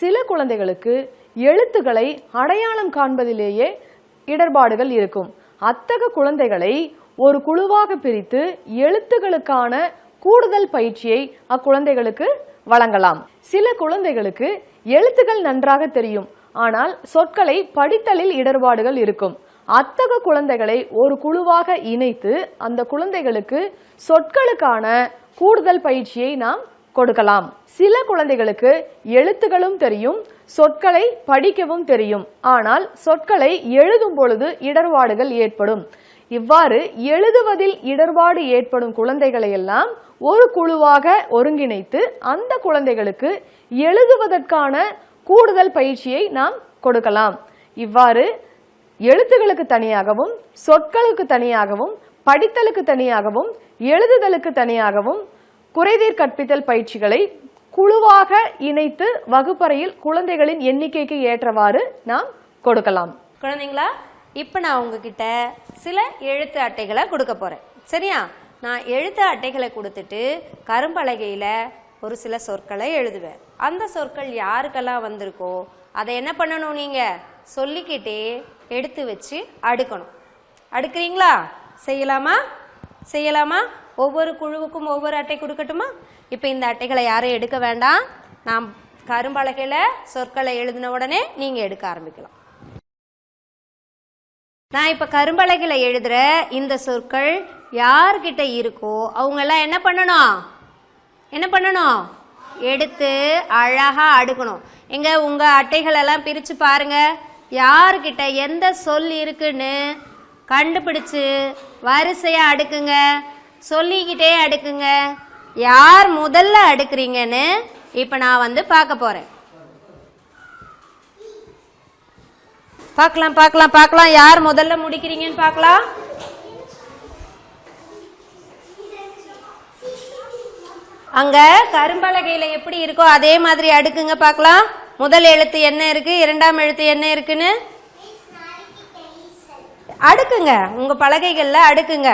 சில குழந்தைகளுக்கு எழுத்துக்களை அடையாளம் காண்பதிலேயே இடர்பாடுகள் இருக்கும். அத்தக குழந்தைகளை ஒரு குழுவாக பிரித்து எழுத்துகளுக்கான கூடுதல் பயிற்சியை அக்குழந்தைகளுக்கு வழங்கலாம். சில குழந்தைகளுக்கு எழுத்துக்கள் நன்றாக தெரியும். ஆனால் சொற்களை படித்தலில் இடர்பாடுகள் இருக்கும். அத்தக குழந்தைகளை ஒரு குழுவாக இணைத்து அந்த குழந்தைகளுக்கு சொற்களுக்கான கூடுதல் பயிற்சியை நாம் கொடுக்கலாம். சில குழந்தைகளுக்கு எழுத்துகளும் தெரியும் சொற்களை படிக்கவும் தெரியும். ஆனால் சொற்களை எழுதும் பொழுது இடர்பாடுகள் ஏற்படும். இவ்வாறு எழுதுவதில் இடர்பாடு ஏற்படும் குழந்தைகளை எல்லாம் ஒரு குழுவாக ஒருங்கிணைத்து அந்த குழந்தைகளுக்கு எழுதுவதற்கான கூடுதல் பயிற்சியை நாம் கொடுக்கலாம். இவ்வாறு எழுத்துகளுக்கு தனியாகவும் சொற்களுக்கு தனியாகவும் படித்தலுக்கு தனியாகவும் எழுதுதலுக்கு தனியாகவும் குறைதீர் கற்பித்தல் பயிற்சிகளை குழுவாக இணைத்து வகுப்பறையில் குழந்தைகளின் எண்ணிக்கைக்கு ஏற்றவாறு நாம் கொடுக்கலாம். குழந்தைங்களா இப்போ நான் உங்ககிட்ட சில எழுத்து அட்டைகளை கொடுக்க போகிறேன் சரியா? நான் எழுத்து அட்டைகளை கொடுத்துட்டு கரும்பலகையில் ஒரு சில சொற்களை எழுதுவேன். அந்த சொற்கள் யாருக்கெல்லாம் வந்திருக்கோ அதை என்ன பண்ணணும் நீங்கள் சொல்லிக்கிட்டே எடுத்து வச்சு அடுக்கணும். அடுக்குறீங்களா? செய்யலாமா? செய்யலாமா? ஒவ்வொரு குழுவுக்கும் ஒவ்வொரு அட்டை கொடுக்கட்டுமா? இப்போ இந்த அட்டைகளை யாரும் எடுக்க வேண்டாம். நாம் கரும்பலகையில் சொற்களை எழுதின உடனே நீங்கள் எடுக்க ஆரம்பிக்கலாம். நான் இப்போ கரும்பலகையில் எழுதுகிற இந்த சொற்கள் யார்கிட்ட இருக்கோ அவங்கெல்லாம் என்ன பண்ணணும்? என்ன பண்ணணும்? எடுத்து அழகாக அடுக்கணும். எங்க உங்கள் அட்டைகளெல்லாம் பிரித்து பாருங்கள் யார்கிட்ட எந்த சொல் இருக்குன்னு கண்டுபிடிச்சு வரிசையாக அடுக்குங்க. சொல்லிக்கிட்டே அடுக்குங்க. யார் முதல்ல அடுக்குறீங்கன்னு இப்போ நான் வந்து பார்க்க போறேன். பார்க்கலாம் பார்க்கலாம் பார்க்கலாம். யார் முதல்ல முடிக்கிறீங்கன்னு பார்க்கலாம். அங்க கரும்பலகையில எப்படி இருக்கோ அதே மாதிரி அடுக்குங்க பார்க்கலாம். முதல் எழுத்து என்ன இருக்கு? இரண்டாம் எழுத்து என்ன இருக்குன்னு? அடுக்குங்க. உங்க பலகைகள்ல அடுக்குங்க.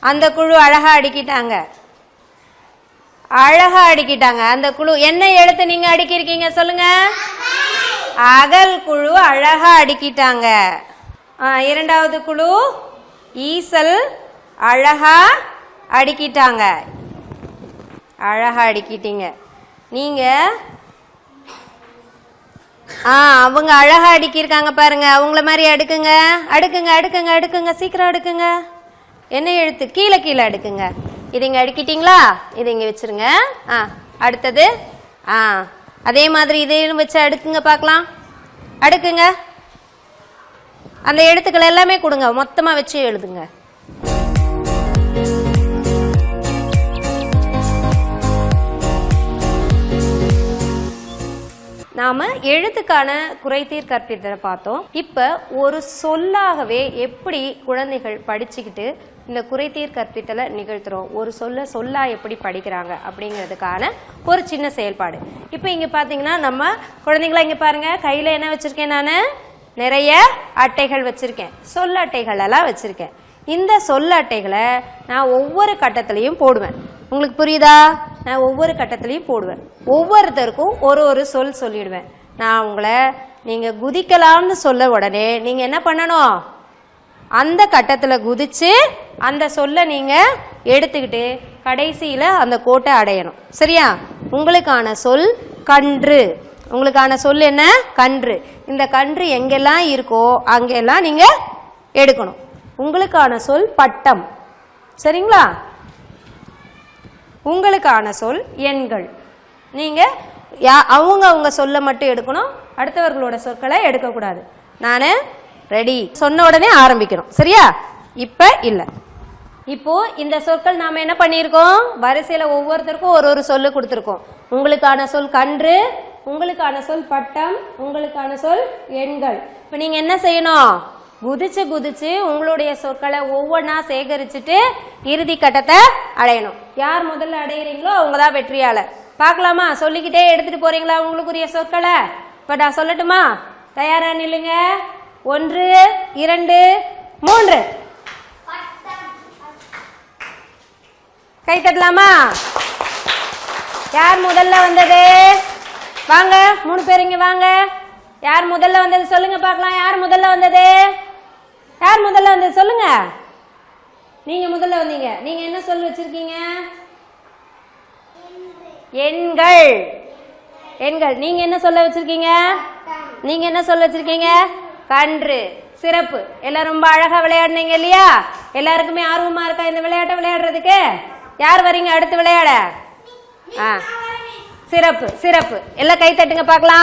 அந்த குழு அழகா அடுக்கிட்டாங்க. அழகா அடுக்கிட்டாங்க. அந்த குழு என்ன எழுத்து நீங்க அடுக்கிருக்கீங்க சொல்லுங்க. அகல் குழு அழகா அடுக்கிட்டாங்க. ஆ, இரண்டாவது குழு ஈசல் அழகா அடுக்கிட்டாங்க. அழகா அடுக்கிட்டீங்க. நீங்க ஆ அவங்க அழகா அடுக்கியிருக்காங்க பாருங்க. அவங்கள மாதிரி அடுக்குங்க. அடுக்குங்க அடுக்குங்க அடுக்குங்க. சீக்கிரம் அடுக்குங்க. என்ன எழுத்து கீழே கீழே அடுக்குங்க இது இங்க அடுக்கிட்டீங்களா? இது இங்கே வச்சுருங்க. ஆ அடுத்தது ஆ அதே மாதிரி இதையும் வச்சு அடுக்குங்க பார்க்கலாம். அடுக்குங்க. அந்த எழுத்துக்கள் எல்லாமே கொடுங்க. மொத்தமாக வச்சு எழுதுங்க. நாம எழுத்துக்கான குறைதீர் கற்பித்தலை பார்த்தோம். இப்ப ஒரு சொல்லாகவே எப்படி குழந்தைகள் படிச்சுக்கிட்டு இந்த குறைதீர் கற்பித்தலை நிகழ்த்துறோம். ஒரு சொல்ல சொல்லா எப்படி படிக்கிறாங்க அப்படிங்கிறதுக்கான ஒரு சின்ன செயல்பாடு. இப்போ இங்க பாத்தீங்கன்னா நம்ம குழந்தைங்களா இங்க பாருங்க. கையில என்ன வச்சிருக்கேன் நான்? நிறைய அட்டைகள் வச்சிருக்கேன். சொல் அட்டைகள் எல்லாம் வச்சிருக்கேன். இந்த சொல் அட்டைகளை நான் ஒவ்வொரு கட்டத்திலையும் போடுவேன். உங்களுக்கு புரியுதா? நான் ஒவ்வொரு கட்டத்துலேயும் போடுவேன். ஒவ்வொருத்தருக்கும் ஒரு ஒரு சொல் சொல்லிடுவேன். நான் உங்களை நீங்கள் குதிக்கலாம்னு சொல்ல உடனே நீங்கள் என்ன பண்ணணும்? அந்த கட்டத்தில் குதித்து அந்த சொல்லை நீங்கள் எடுத்துக்கிட்டு கடைசியில் அந்த கோட்டை அடையணும். சரியா? உங்களுக்கான சொல் கன்று. உங்களுக்கான சொல் என்ன? கன்று. இந்த கன்று எங்கெல்லாம் இருக்கோ அங்கெல்லாம் நீங்கள் எடுக்கணும். உங்களுக்கான சொல் பட்டம். சரிங்களா? உங்களுக்கான சொல் எண்கள். நீங்கள் யா அவங்க அவங்க சொல்ல மட்டும் எடுக்கணும். அடுத்தவர்களோட சொற்களை எடுக்கக்கூடாது. நான் ரெடி சொன்ன உடனே ஆரம்பிக்கணும். சரியா? இப்போ இல்லை. இப்போ இந்த சொற்கள் நாம என்ன பண்ணியிருக்கோம்? வரிசையில ஒவ்வொருத்தருக்கும் ஒரு ஒரு சொல்லு கொடுத்துருக்கோம். உங்களுக்கான சொல் கன்று உங்களுக்கான சொல் பட்டம் உங்களுக்கான சொல் எண்கள். இப்போ நீங்க என்ன செய்யணும்? குதிச்சு குதிச்சு உங்களுடைய சொற்களை ஒவ்வொன்றா சேகரிச்சுட்டு இறுதி கட்டத்தை அடையணும். யார் முதல்ல அடையிறீங்களோ அவங்க தான் வெற்றியாளர். பார்க்கலாமா? சொல்லிக்கிட்டே எடுத்துட்டு போறீங்களா உங்களுக்குரிய சொற்களை? இப்போ நான் சொல்லட்டுமா? தயாரா நில்லுங்க. ஒன்று இரண்டு மூன்று. கை தட்டலாமா? யார் முதல்ல வந்தது? வாங்க மூணு பேர் இங்க வாங்க. யார் முதல்ல வந்தது சொல்லுங்க பார்க்கலாம். யார் முதல்ல வந்தது? யார் முதல்ல வந்து சொல்லுங்க. நீங்க முதல்ல வந்தீங்க. நீங்க என்ன சொல் வச்சிருக்கீங்க? எண்கள். எண்கள். நீங்க என்ன சொல்ல வச்சிருக்கீங்க? நீங்க என்ன சொல்ல வச்சிருக்கீங்க? கன்று. சிறப்பு. எல்லாம் ரொம்ப அழகா விளையாடுனீங்க இல்லையா? எல்லாருக்குமே ஆர்வமா இருக்கா இந்த விளையாட்டை விளையாடுறதுக்கு? யார் வரீங்க அடுத்து விளையாட? ஆ. சிறப்பு சிறப்பு. எல்லாம் கை தட்டுங்க பார்க்கலாம்.